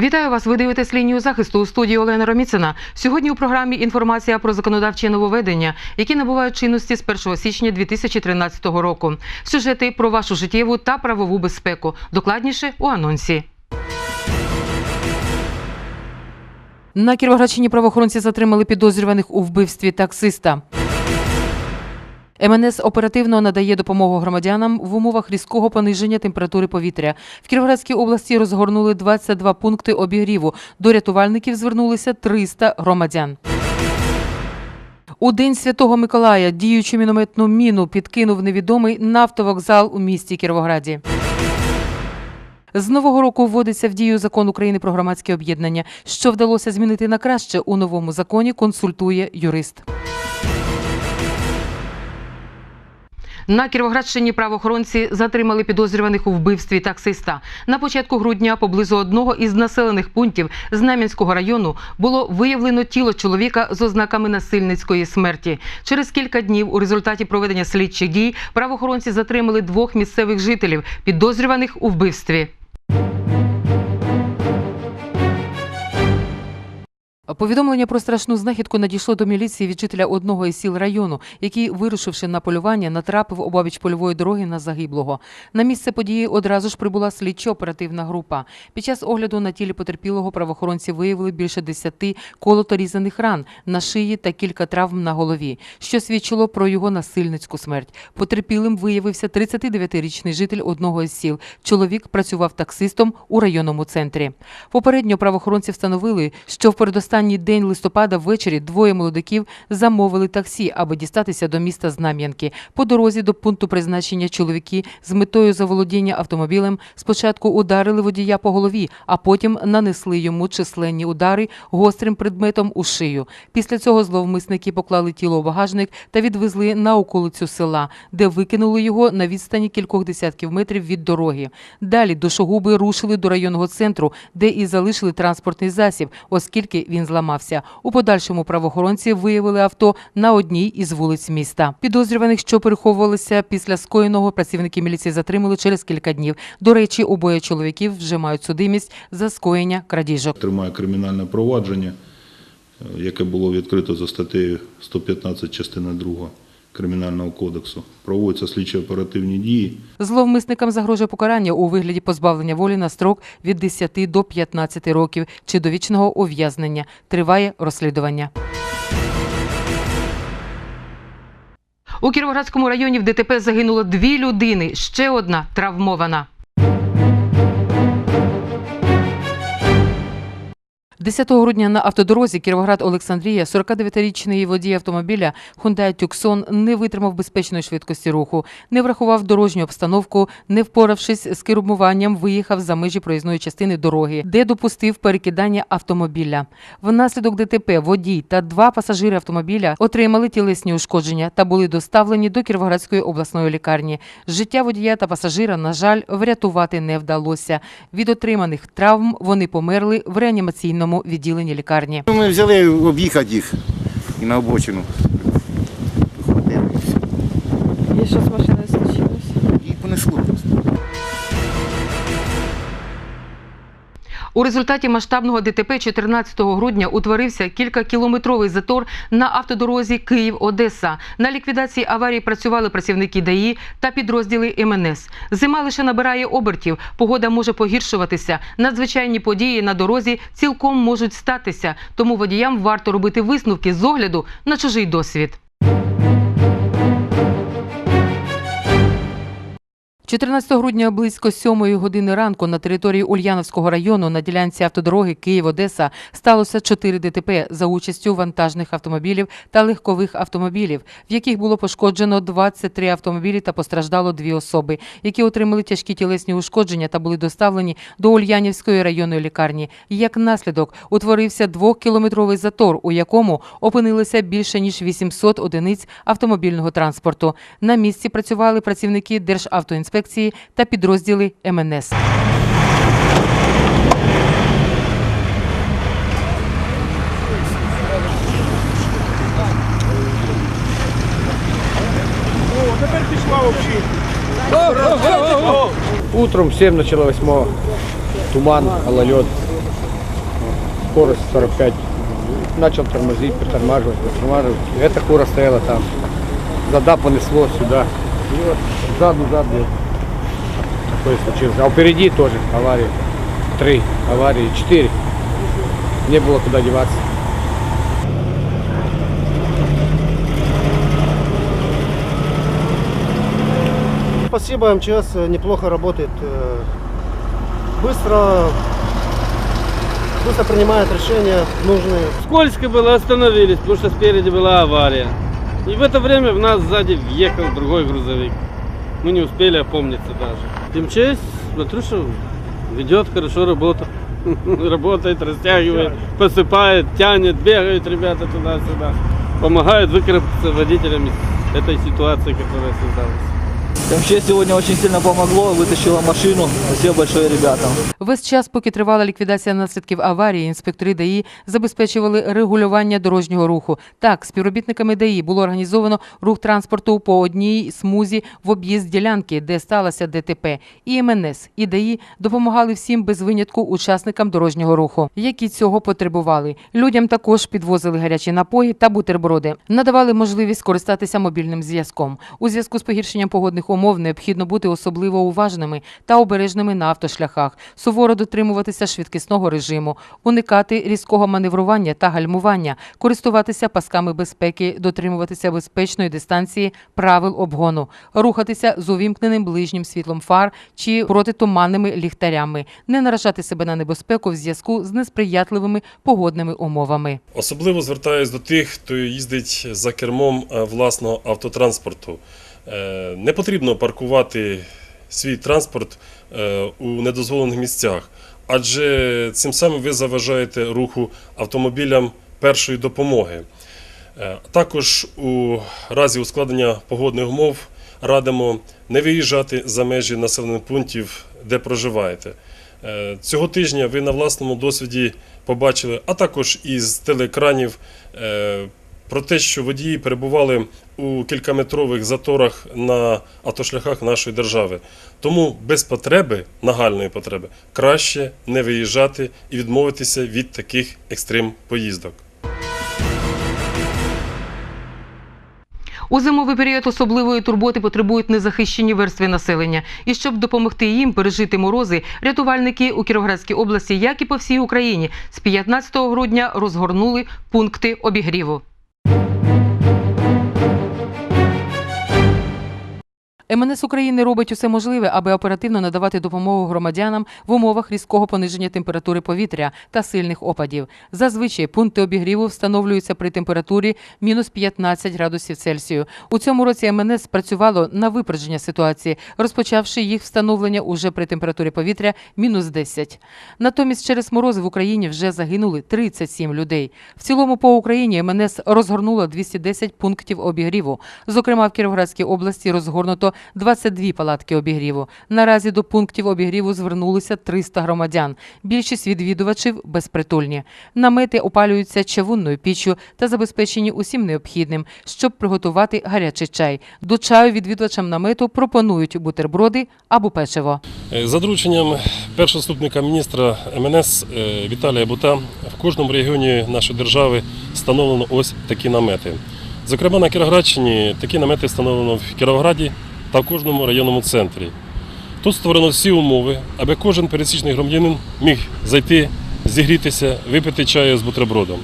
Вітаю вас. Ви дивитесь лінію захисту у студії Олена Роміцина. Сьогодні у програмі інформація про законодавчі нововведення, які набувають чинності з 1 січня 2013 року. Сюжети про вашу життєву та правову безпеку. Докладніше у анонсі. На Кіровоградщині правоохоронці затримали підозрюваних у вбивстві таксиста. МНС оперативно надає допомогу громадянам в умовах різкого пониження температури повітря. В Кіровоградській області розгорнули 22 пункти обігріву. До рятувальників звернулися 300 громадян. У день Святого Миколая діючу мінометну міну підкинув невідомий на автовокзал у місті Кіровограді. З нового року вводиться в дію закон України про громадське об'єднання. Що вдалося змінити на краще у новому законі, консультує юрист. На Кіровоградщині правоохоронці затримали підозрюваних у вбивстві таксиста. На початку грудня поблизу одного із населених пунктів Знам'янського району було виявлено тіло чоловіка з ознаками насильницької смерті. Через кілька днів у результаті проведення слідчих дій правоохоронці затримали двох місцевих жителів, підозрюваних у вбивстві. Повідомлення про страшну знахідку надійшло до міліції від жителя одного із сіл району, який, вирушивши на полювання, натрапив обабіч польової дороги на загиблого. На місце події одразу ж прибула слідчо-оперативна група. Під час огляду на тілі потерпілого правоохоронці виявили більше десяти колото-різаних ран на шиї та кілька травм на голові, що свідчило про його насильницьку смерть. Потерпілим виявився 39-річний житель одного із сіл. Чоловік працював таксистом у районному центрі. Попередньо правоохоронці встановили, що в передостанній день листопада ввечері двоє молодиків замовили таксі, аби дістатися до міста Знам'янки. По дорозі до пункту призначення чоловіки з метою заволодіння автомобілем спочатку ударили водія по голові, а потім нанесли йому численні удари гострим предметом у шию. Після цього зловмисники поклали тіло у багажник та відвезли на околицю села, де викинули його на відстані кількох десятків метрів від дороги. Далі душогуби рушили до районного центру, де і залишили транспортний засіб, оскільки він зламався. У подальшому правоохоронці виявили авто на одній із вулиць міста. Підозрюваних, що переховувалися після скоєного, працівники міліції затримали через кілька днів. До речі, обоє чоловіків вже мають судимість за скоєння крадіжок. Тримає кримінальне провадження, е, яке було відкрито за статтею 115 частина 2 Кримінального кодексу. Проводяться слідчі оперативні дії. Зловмисникам загрожує покарання у вигляді позбавлення волі на строк від 10 до 15 років чи довічного ув'язнення. Триває розслідування. У Кіровоградському районі в ДТП загинуло дві людини, ще одна травмована. 10 грудня на автодорозі Кіровоград-Олександрія 49-річний водій автомобіля Hyundai Tucson не витримав безпечної швидкості руху, не врахував дорожню обстановку, не впоравшись з кермуванням, виїхав за межі проїзної частини дороги, де допустив перекидання автомобіля. Внаслідок ДТП водій та два пасажири автомобіля отримали тілесні ушкодження та були доставлені до Кіровоградської обласної лікарні. Життя водія та пасажира, на жаль, врятувати не вдалося. Від отриманих травм вони померли в реанімаційному відділенні лікарні. Ну, Ми взяли об'їхати їх і на обочину. І що з машиною случилось? Їх понесло просто. У результаті масштабного ДТП 14 грудня утворився кількакілометровий затор на автодорозі Київ-Одеса. На ліквідації аварії працювали працівники ДАІ та підрозділи МНС. Зима лише набирає обертів. Погода може погіршуватися. Надзвичайні події на дорозі цілком можуть статися. Тому водіям варто робити висновки з огляду на чужий досвід. 14 грудня близько 7 години ранку на території Ульяновського району на ділянці автодороги Київ-Одеса сталося 4 ДТП за участю вантажних автомобілів та легкових автомобілів, в яких було пошкоджено 23 автомобілі та постраждало дві особи, які отримали тяжкі тілесні ушкодження та були доставлені до Ульянівської районної лікарні. Як наслідок утворився двохкілометровий затор, у якому опинилося більше ніж 800 одиниць автомобільного транспорту. На місці працювали працівники Державтоінспекції та підрозділи МНС. Утром в 7 начало 8 туман, гололед. скорость 45. Начал тормозить, притормаживать, притормаживать. Эта кура стояла там. Зада понесло сюда. И вот сзаду, сзаду такое случилось. А впереди тоже аварии. Три аварии, четыре. Не было куда деваться. Спасибо, МЧС неплохо работает. э, Быстро, быстро принимает решения нужные. Скользко было, остановились, потому что спереди была авария. И в это время в нас сзади въехал другой грузовик. Мы не успели опомниться даже. МЧС, смотрю, что ведет хорошо работу. Работает, растягивает, посыпает, тянет, бегают ребята туда-сюда. Помогают выкарабкаться водителям из этой ситуации, которая создалась. МЧС сегодня очень сильно помогло, вытащила машину. Спасибо большое ребятам. Весь час, поки тривала ліквідація наслідків аварії, інспектори ДАІ забезпечували регулювання дорожнього руху. Так, співробітниками ДАІ було організовано рух транспорту по одній смузі в об'їзд ділянки, де сталося ДТП. І МНС, і ДАІ допомагали всім без винятку учасникам дорожнього руху, які цього потребували. Людям також підвозили гарячі напої та бутерброди, надавали можливість користатися мобільним зв'язком. У зв'язку з погіршенням погодних умов необхідно бути особливо уважними та обережними на автошляхах, суворо дотримуватися швидкісного режиму, уникати різкого маневрування та гальмування, користуватися пасками безпеки, дотримуватися безпечної дистанції правил обгону, рухатися з увімкненим ближнім світлом фар чи протитуманними ліхтарями, не наражати себе на небезпеку в зв'язку з несприятливими погодними умовами. Особливо звертаюсь до тих, хто їздить за кермом е, власного автотранспорту. Е, Не потрібно паркувати свій транспорт е, у недозволених місцях, адже цим самим ви заважаєте руху автомобілям першої допомоги. Е, Також у разі ускладнення погодних умов радимо не виїжджати за межі населених пунктів, де проживаєте. Цього тижня ви на власному досвіді побачили, а також із телеекранів, про те, що водії перебували у кількаметрових заторах на автошляхах нашої держави. Тому без потреби, нагальної потреби, краще не виїжджати і відмовитися від таких екстрим поїздок. У зимовий період особливої турботи потребують незахищені верстви населення. І щоб допомогти їм пережити морози, рятувальники у Кіровоградській області, як і по всій Україні, з 15 грудня розгорнули пункти обігріву. МНС України робить усе можливе, аби оперативно надавати допомогу громадянам в умовах різкого пониження температури повітря та сильних опадів. Зазвичай пункти обігріву встановлюються при температурі мінус 15 градусів Цельсію. У цьому році МНС працювало на випередження ситуації, розпочавши їх встановлення уже при температурі повітря мінус 10. Натомість через морози в Україні вже загинули 37 людей. В цілому по Україні МНС розгорнуло 210 пунктів обігріву. Зокрема, в Кіровоградській області розгорнуто 22 палатки обігріву. Наразі до пунктів обігріву звернулися 300 громадян. Більшість відвідувачів безпритульні. Намети опалюються чавунною піччю та забезпечені усім необхідним, щоб приготувати гарячий чай. До чаю відвідувачам намету пропонують бутерброди або печиво. Е, За дорученням першого заступника міністра МНС е, Віталія Бута в кожному регіоні нашої держави встановлено ось такі намети. Зокрема, на Кіровоградщині такі намети встановлено в Кіровограді та в кожному районному центрі. Тут створено всі умови, аби кожен пересічний громадянин міг зайти, зігрітися, випити чаю з бутербродом.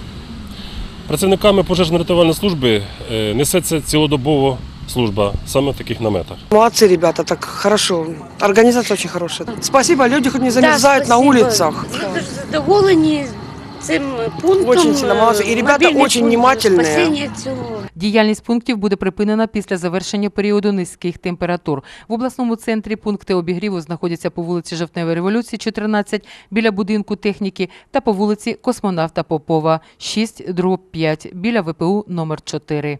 Працівниками пожежно-рятувальної служби е, несеться цілодобово служба саме в таких наметах. Молодцы, ребята, так хорошо. Организация очень хорошая. Спасибо, люди хоть не замерзают на спасибо. улицах. Дуже задоволені цим пунктом. Очень сильно молодцы. И ребята мобільний очень пункт внимательные. спасіння цього. Діяльність пунктів буде припинена після завершення періоду низьких температур. В обласному центрі пункти обігріву знаходяться по вулиці Жовтневої революції, 14, біля будинку техніки та по вулиці Космонавта Попова, 6, дроб 5, біля ВПУ номер 4.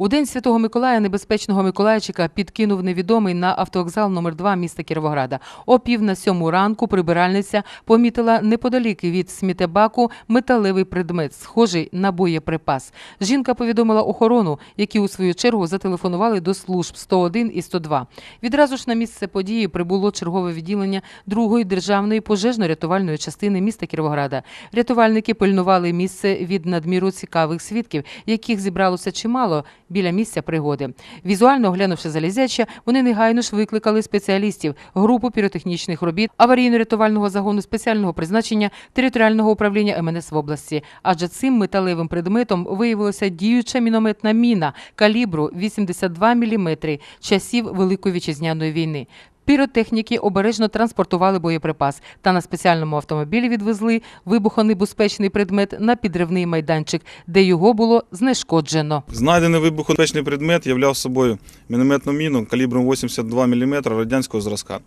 У день Святого Миколая небезпечного Миколайчика підкинув невідомий на автовокзал номер 2 міста Кіровограда. О пів на сьому ранку прибиральниця помітила неподалік від сміттєбаку металевий предмет, схожий на боєприпас. Жінка повідомила охорону, які у свою чергу зателефонували до служб 101 і 102. Відразу ж на місце події прибуло чергове відділення другої державної пожежно-рятувальної частини міста Кіровограда. Рятувальники пильнували місце від надміру цікавих свідків, яких зібралося чимало біля місця пригоди. Візуально оглянувши залізяча, вони негайно ж викликали спеціалістів, групу піротехнічних робіт, аварійно-рятувального загону спеціального призначення територіального управління МНС в області. Адже цим металевим предметом виявилася діюча мінометна міна калібру 82 мм часів Великої вітчизняної війни. Піротехніки обережно транспортували боєприпас та на спеціальному автомобілі відвезли вибухонебезпечний предмет на підривний майданчик, де його було знешкоджено. Знайдений вибухонебезпечний предмет являв собою мінометну міну калібром 82 мм радянського зразка.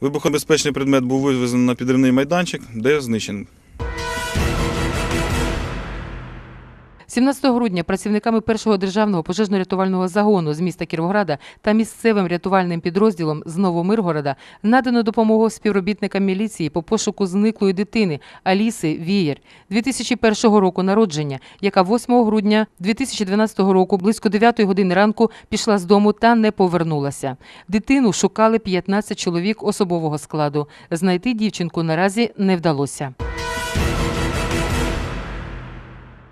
Вибухонебезпечний предмет був вивезений на підривний майданчик, де знищений. 17 грудня працівниками першого державного пожежно-рятувального загону з міста Кіровограда та місцевим рятувальним підрозділом з Новомиргорода надано допомогу співробітникам міліції по пошуку зниклої дитини Аліси Вієр 2001 року народження, яка 8 грудня 2012 року близько 9 години ранку пішла з дому та не повернулася. Дитину шукали 15 чоловік особового складу. Знайти дівчинку наразі не вдалося.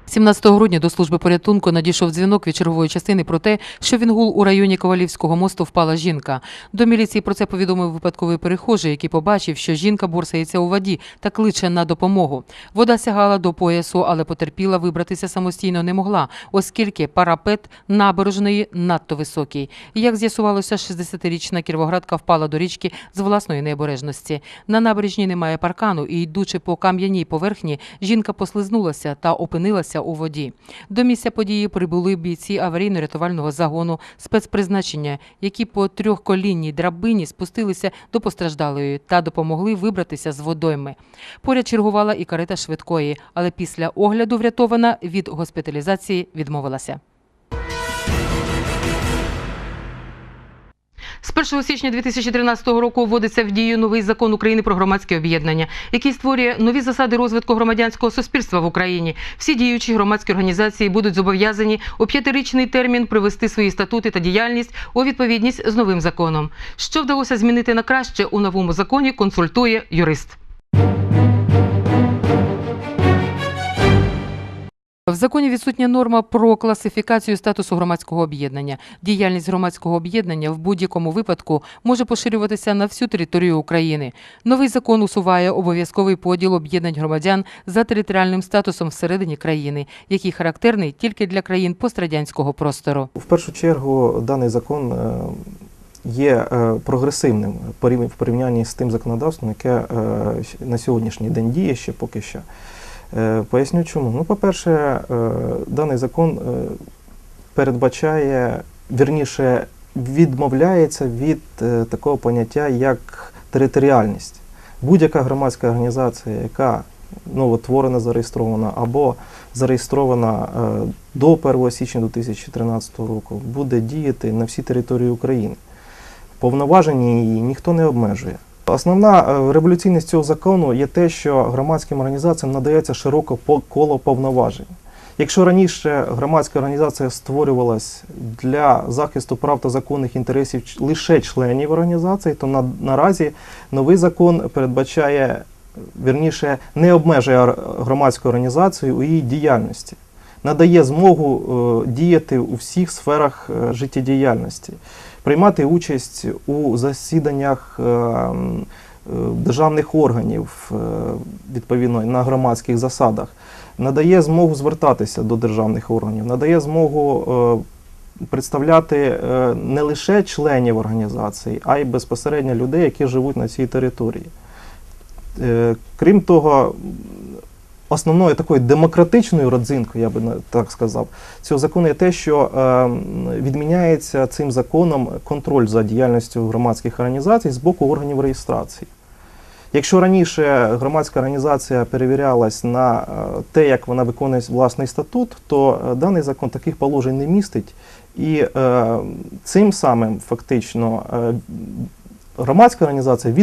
17 грудня до служби порятунку надійшов дзвінок від чергової частини про те, що в Інгул у районі Ковалівського мосту впала жінка. До міліції про це повідомив випадковий перехожий, який побачив, що жінка борсається у воді та кличе на допомогу. Вода сягала до поясу, але потерпіла вибратися самостійно не могла, оскільки парапет набережної надто високий. Як з'ясувалося, 60-річна кіровоградка впала до річки з власної необережності. На набережній немає паркану, і йдучи по кам'яній поверхні, жінка послизнулася та опинилася у воді. До місця події прибули бійці аварійно-рятувального загону спецпризначення, які по трьохколінній драбині спустилися до постраждалої та допомогли вибратися з водойми. Поряд чергувала і карета швидкої, але після огляду врятована від госпіталізації відмовилася. З 1 січня 2013 року вводиться в дію новий закон України про громадське об'єднання, який створює нові засади розвитку громадянського суспільства в Україні. Всі діючі громадські організації будуть зобов'язані у п'ятирічний термін привести свої статути та діяльність у відповідність з новим законом. Що вдалося змінити на краще у новому законі, консультує юрист. В законі відсутня норма про класифікацію статусу громадського об'єднання. Діяльність громадського об'єднання в будь-якому випадку може поширюватися на всю територію України. Новий закон усуває обов'язковий поділ об'єднань громадян за територіальним статусом всередині країни, який характерний тільки для країн пострадянського простору. В першу чергу даний закон е, є е, прогресивним в порівнянні з тим законодавством, яке е, на сьогоднішній день діє ще поки що. Е, Поясню чому. Ну, по-перше, е, даний закон е, передбачає, вірніше, відмовляється від такого поняття, як територіальність. Будь-яка громадська організація, яка новотворена, зареєстрована або зареєстрована до 1 січня 2013 року, буде діяти на всій території України. Повноваження її ніхто не обмежує. Основна е, революційність цього закону є те, що громадським організаціям надається широке коло повноважень. Якщо раніше громадська організація створювалась для захисту прав та законних інтересів лише членів організації, то на, наразі новий закон передбачає, вірніше, не обмежує громадську організацію у її діяльності, надає змогу е, діяти у всіх сферах е, життєдіяльності, приймати участь у засіданнях. е, е, Державних органів е, відповідно на громадських засадах надає змогу звертатися до державних органів, надає змогу представляти не лише членів організації, а й безпосередньо людей, які живуть на цій території. Крім того, основною такою демократичною родзинкою, я би так сказав, цього закону є те, що е, відміняється цим законом контроль за діяльністю громадських організацій з боку органів реєстрації. Якщо раніше громадська організація перевірялась на е, те, як вона виконує власний статут, то е, даний закон таких положень не містить, і цим самим фактично громадська організація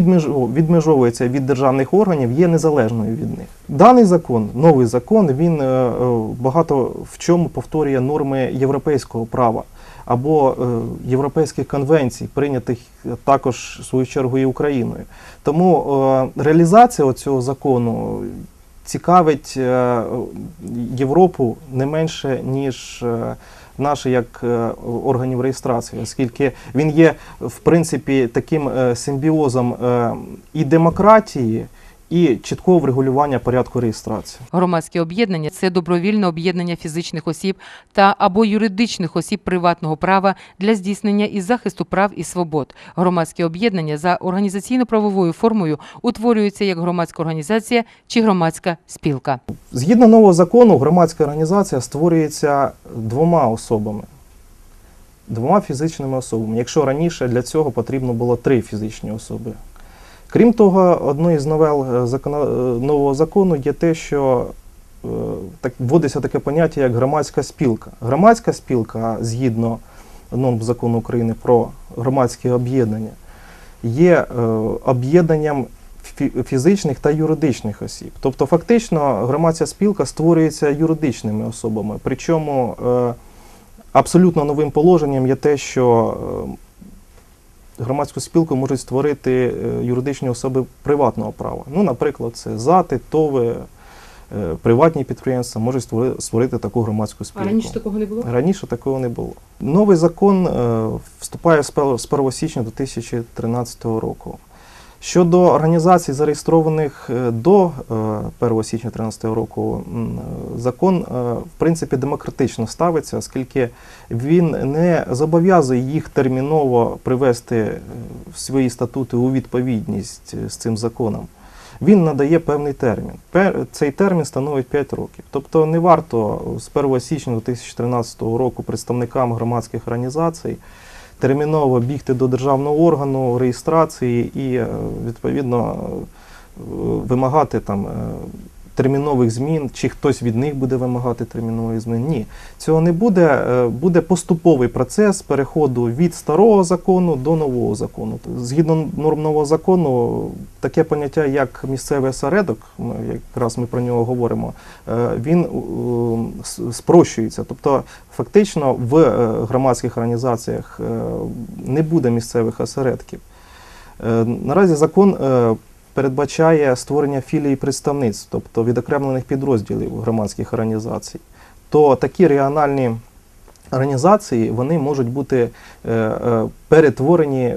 відмежовується від державних органів, є незалежною від них. Даний закон, новий закон, він е, е, багато в чому повторює норми європейського права або е, європейських конвенцій, прийнятих також свою чергу і Україною. Тому реалізація цього закону цікавить Європу не менше, ніж е, наші як е, органів реєстрації, оскільки він є в принципі таким е, симбіозом е, і демократії, і чіткого врегулювання порядку реєстрації. Громадське об'єднання це добровільне об'єднання фізичних осіб та або юридичних осіб приватного права для здійснення і захисту прав і свобод. Громадське об'єднання за організаційно-правовою формою утворюється як громадська організація чи громадська спілка. Згідно нового закону, громадська організація створюється двома особами, двома фізичними особами. Якщо раніше для цього потрібно було три фізичні особи. Крім того, одною з новел е, закона- е, нового закону є те, що е, так, вводиться таке поняття, як громадська спілка. Громадська спілка, згідно норм закону України про громадські об'єднання, є об'єднанням фізичних та юридичних осіб. Тобто, фактично, громадська спілка створюється юридичними особами. Причому абсолютно новим положенням є те, що громадську спілку можуть створити е, юридичні особи приватного права. Ну, наприклад, це ЗАТи, ТОВи, е, приватні підприємства можуть створити таку громадську спілку. такого не було? Раніше такого не було. Новий закон е, вступає з 1 січня 2013 року. Щодо організацій, зареєстрованих е, до е, 1 січня 2013 року, е, закон е, в принципі демократично ставиться, оскільки він не зобов'язує їх терміново привести е, свої статути у відповідність е, з цим законом. Він надає певний термін. Цей термін становить 5 років. Тобто не варто з 1 січня 2013 року представникам громадських організацій терміново бігти до державного органу реєстрації і е, відповідно е, вимагати там е, термінових змін, чи хтось від них буде вимагати термінових змін. Ні, цього не буде. Е, Буде поступовий процес переходу від старого закону до нового закону. Згідно норм нового закону, таке поняття, як місцевий осередок, якраз ми про нього говоримо, е, він спрощується. Тобто, фактично, в е, громадських організаціях не буде місцевих осередків. Наразі закон передбачає створення філій представництв, тобто відокремлених підрозділів громадських організацій. То такі регіональні організації вони можуть бути е, е, перетворені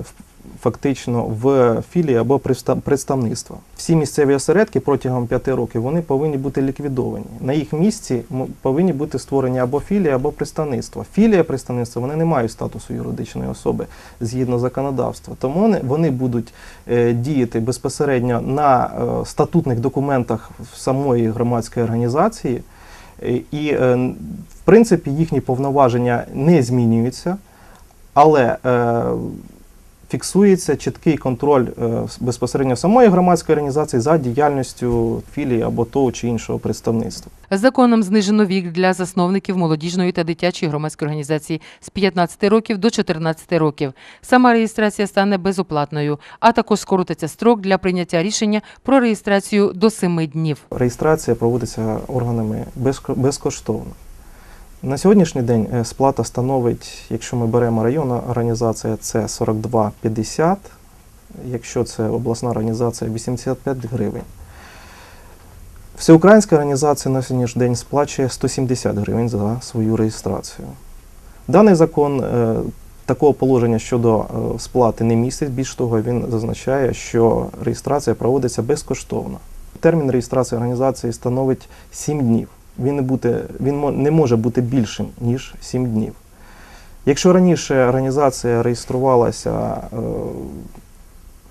фактично в філії або представництва. Всі місцеві осередки протягом п'яти років вони повинні бути ліквідовані. На їх місці повинні бути створені або філії, або представництва. Філія представництва вони не мають статусу юридичної особи згідно законодавства. Тому вони, будуть е, діяти безпосередньо на е, статутних документах самої громадської організації. Е, І, в принципі, їхні повноваження не змінюються, але фіксується чіткий контроль е, безпосередньо самої громадської організації за діяльністю філії або того чи іншого представництва. Законом знижено вік для засновників молодіжної та дитячої громадської організації з 15 років до 14 років. Сама реєстрація стане безоплатною, а також скоротиться строк для прийняття рішення про реєстрацію до 7 днів. реєстрація проводиться органами безко- безкоштовно. На сьогоднішній день е, сплата становить, якщо ми беремо районна організація, це 42,50, якщо це обласна організація 85 гривень. Всеукраїнська організація на сьогоднішній день сплачує 170 гривень за свою реєстрацію. Даний закон е, такого положення щодо е, сплати не містить. Більш того, він зазначає, що реєстрація проводиться безкоштовно. Термін реєстрації організації становить 7 днів. Він не, буде, він не може бути більшим, ніж 7 днів. Якщо раніше організація реєструвалася е,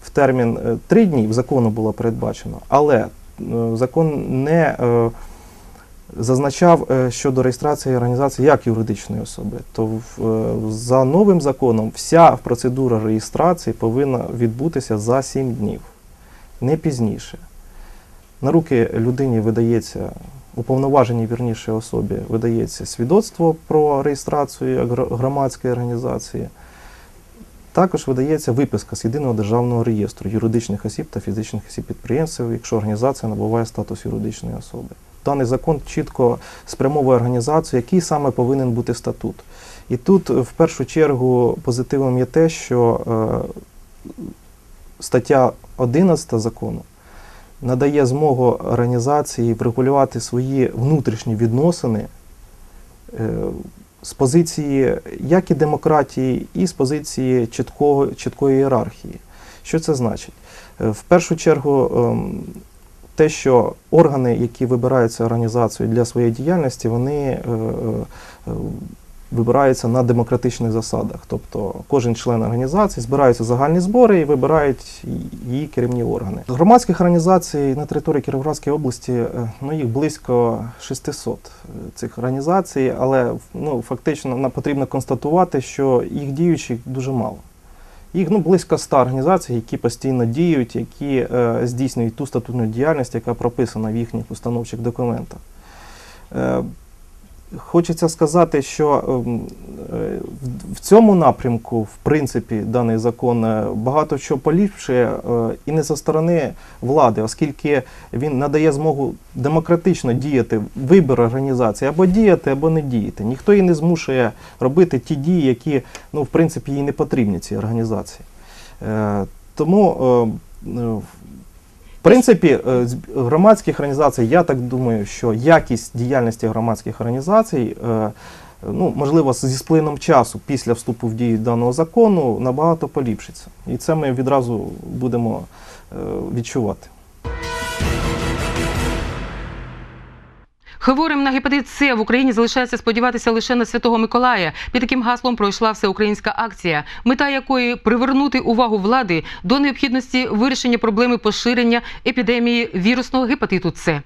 в термін 3 дні, в закону було передбачено, але е, закон не е, зазначав е, щодо реєстрації організації як юридичної особи, то е, за новим законом вся процедура реєстрації повинна відбутися за 7 днів. не пізніше. На руки людині видається, уповноваженій вірніше особі видається свідоцтво про реєстрацію громадської організації. Також видається виписка з єдиного державного реєстру юридичних осіб та фізичних осіб підприємців, якщо організація набуває статус юридичної особи. Даний закон чітко спрямовує організацію, який саме повинен бути статут. І тут в першу чергу позитивом є те, що е, стаття 11 закону надає змогу організації врегулювати свої внутрішні відносини е, з позиції як і демократії, і з позиції чіткого, чіткої ієрархії. Що це значить? Е, В першу чергу, ем, те, що органи, які вибираються організацією для своєї діяльності, вони е, е, вибираються на демократичних засадах. Тобто кожен член організації збираються загальні збори і вибирають її керівні органи. Громадських організацій на території Кіровоградської області е, ну, їх близько 600 цих організацій, але ну, фактично потрібно констатувати, що їх діючих дуже мало. Їх ну, близько 100 організацій, які постійно діють, які е, здійснюють ту статутну діяльність, яка прописана в їхніх установчих документах. Е, Хочеться сказати, що ем, е, в- цьому напрямку, в принципі, даний закон е, багато що поліпшує е, і не зі сторони влади, оскільки він надає змогу демократично діяти вибір організації або діяти, або не діяти. Ніхто її не змушує робити ті дії, які, ну, в принципі, їй не потрібні цій організації. Тому е, е, в принципі, е, громадських організацій, я так думаю, що якість діяльності громадських організацій, е, ну, можливо, зі сплином часу після вступу в дію даного закону набагато поліпшиться. І це ми відразу будемо е, відчувати. Хворим на гепатит С в Україні залишається сподіватися лише на Святого Миколая. Під таким гаслом пройшла всеукраїнська акція, мета якої привернути увагу влади до необхідності вирішення проблеми поширення епідемії вірусного гепатиту С.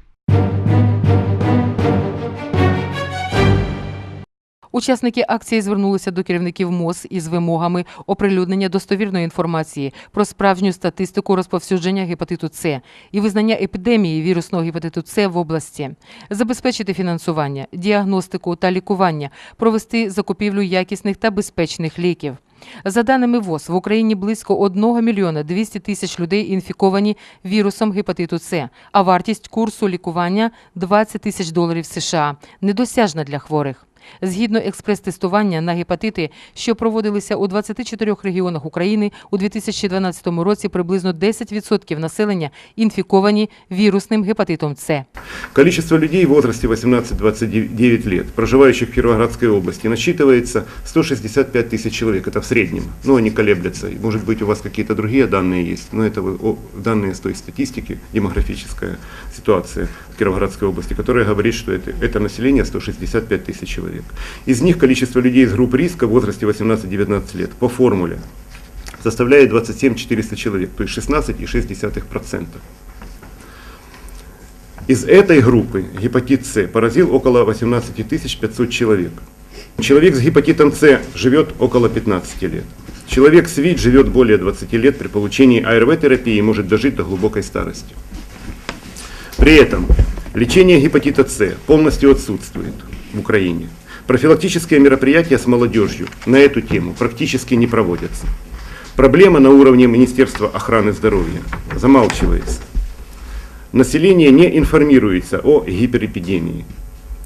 Учасники акції звернулися до керівників МОЗ із вимогами оприлюднення достовірної інформації про справжню статистику розповсюдження гепатиту С і визнання епідемії вірусного гепатиту С в області, забезпечити фінансування, діагностику та лікування, провести закупівлю якісних та безпечних ліків. За даними ВОЗ, в Україні близько 1 мільйона 200 тисяч людей інфіковані вірусом гепатиту С, а вартість курсу лікування 20 тисяч доларів США недосяжна для хворих. Згідно експрес-тестування на гепатити, що проводилися у 24 регіонах України, у 2012 році приблизно 10% населення інфіковані вірусним гепатитом С. Количество людей в возрасте 18-29 лет, проживающих в Кировоградской области, насчитывается 165 тысяч человек. Это в среднем. Ну, они колеблются. Может быть, у вас какие-то другие данные есть, но это вы- о, данные с той статистики, демографическая ситуация в Кировоградской области, которая говорит, что это, это население 165 тысяч человек. Из них количество людей из групп риска в возрасте 18-19 лет по формуле составляет 27 400 человек, то есть 16,6%. Из этой группы гепатит С поразил около 18 500 человек. Человек с гепатитом С живет около 15 лет. Человек с ВИД живет более 20 лет при получении АРВ-терапии и может дожить до глубокой старости. При этом лечение гепатита С полностью отсутствует в Украине. Профилактические мероприятия с молодежью на эту тему практически не проводятся. Проблема на уровне Министерства охраны здоровья замалчивается. Население не информируется о гиперэпидемии.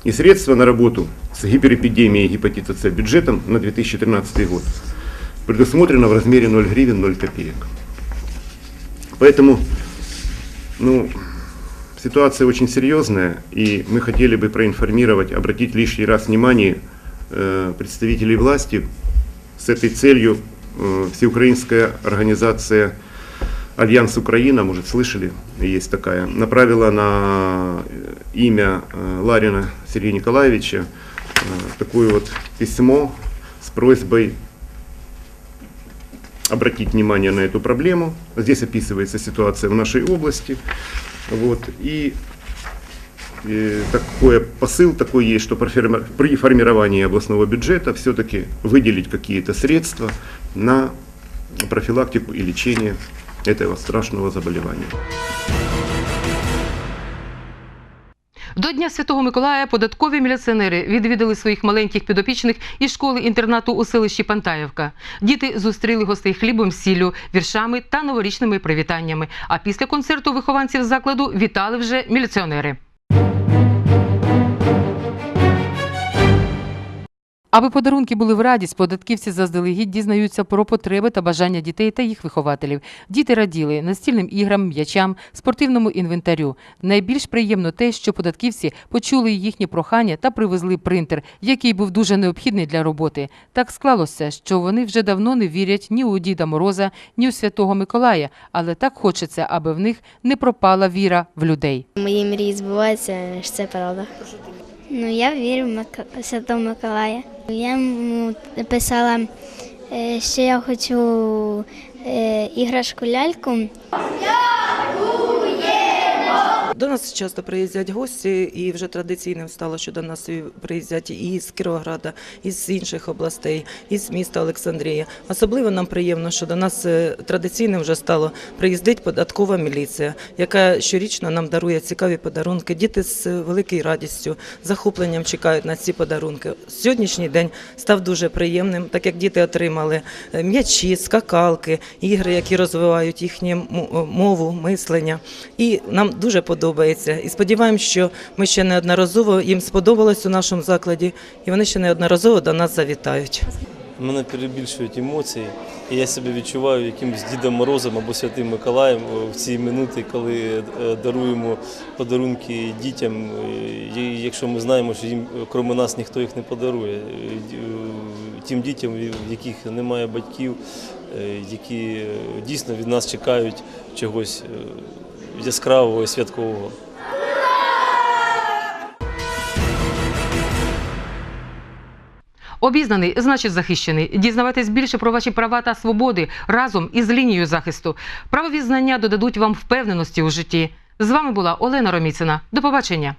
И средства на работу с гиперэпидемией гепатита С бюджетом на 2013 год предусмотрено в размере 0 гривен 0 копеек. Поэтому ну, ситуация очень серьезная, и мы хотели бы проинформировать, обратить лишний раз внимание э, представителей власти с этой целью. Э, Всеукраинская организация Альянс Украина, может слышали, есть такая, направила на э, имя э, Ларина Сергея Николаевича э, такое вот письмо с просьбой обратить внимание на эту проблему. Здесь описывается ситуация в нашей области. Вот, и э, такой посыл такой есть, что при формировании областного бюджета все-таки выделить какие-то средства на профилактику и лечение этого страшного заболевания. До Дня Святого Миколая податкові міліціонери відвідали своїх маленьких підопічних із школи-інтернату у селищі Пантаєвка. Діти зустріли гостей хлібом, сіллю, віршами та новорічними привітаннями. А після концерту вихованців закладу вітали вже міліціонери. Аби подарунки були в радість, податківці заздалегідь дізнаються про потреби та бажання дітей та їх вихователів. Діти раділи настільним іграм, м'ячам, спортивному інвентарю. Найбільш приємно те, що податківці почули їхні прохання та привезли принтер, який був дуже необхідний для роботи. Так склалося, що вони вже давно не вірять ні у Діда Мороза, ні у Святого Миколая, але так хочеться, аби в них не пропала віра в людей. Мої мрії збуваються, що це правда. Ну, я вірю в Мика- Святого Миколая. Я йому писала, е, що я хочу е, іграшку ляльку. До нас часто приїздять гості, і вже традиційним стало, що до нас приїздять і з Кіровограда, і з інших областей, і з міста Олександрія. Особливо нам приємно, що до нас е, традиційним вже стало приїздить податкова міліція, яка щорічно нам дарує цікаві подарунки. Діти з великою радістю, захопленням чекають на ці подарунки. Сьогоднішній день став дуже приємним, так як діти отримали е, м'ячі, скакалки, ігри, які розвивають їхню мову, мислення. І нам дуже подобається. І сподіваємося, що ми ще неодноразово їм сподобалось у нашому закладі, і вони ще неодноразово до нас завітають. Мене перебільшують емоції, і я себе відчуваю якимось Дідом Морозом або Святим Миколаєм в ці минути, коли е, даруємо подарунки дітям, якщо ми знаємо, що їм крім нас ніхто їх не подарує. Е, е, Тим дітям, в яких немає батьків, які дійсно від нас чекають чогось яскравого і святкового. Обізнаний значить захищений. Дізнавайтесь більше про ваші права та свободи разом із лінією захисту. Правові знання додадуть вам впевненості у житті. З вами була Олена Роміцина. До побачення.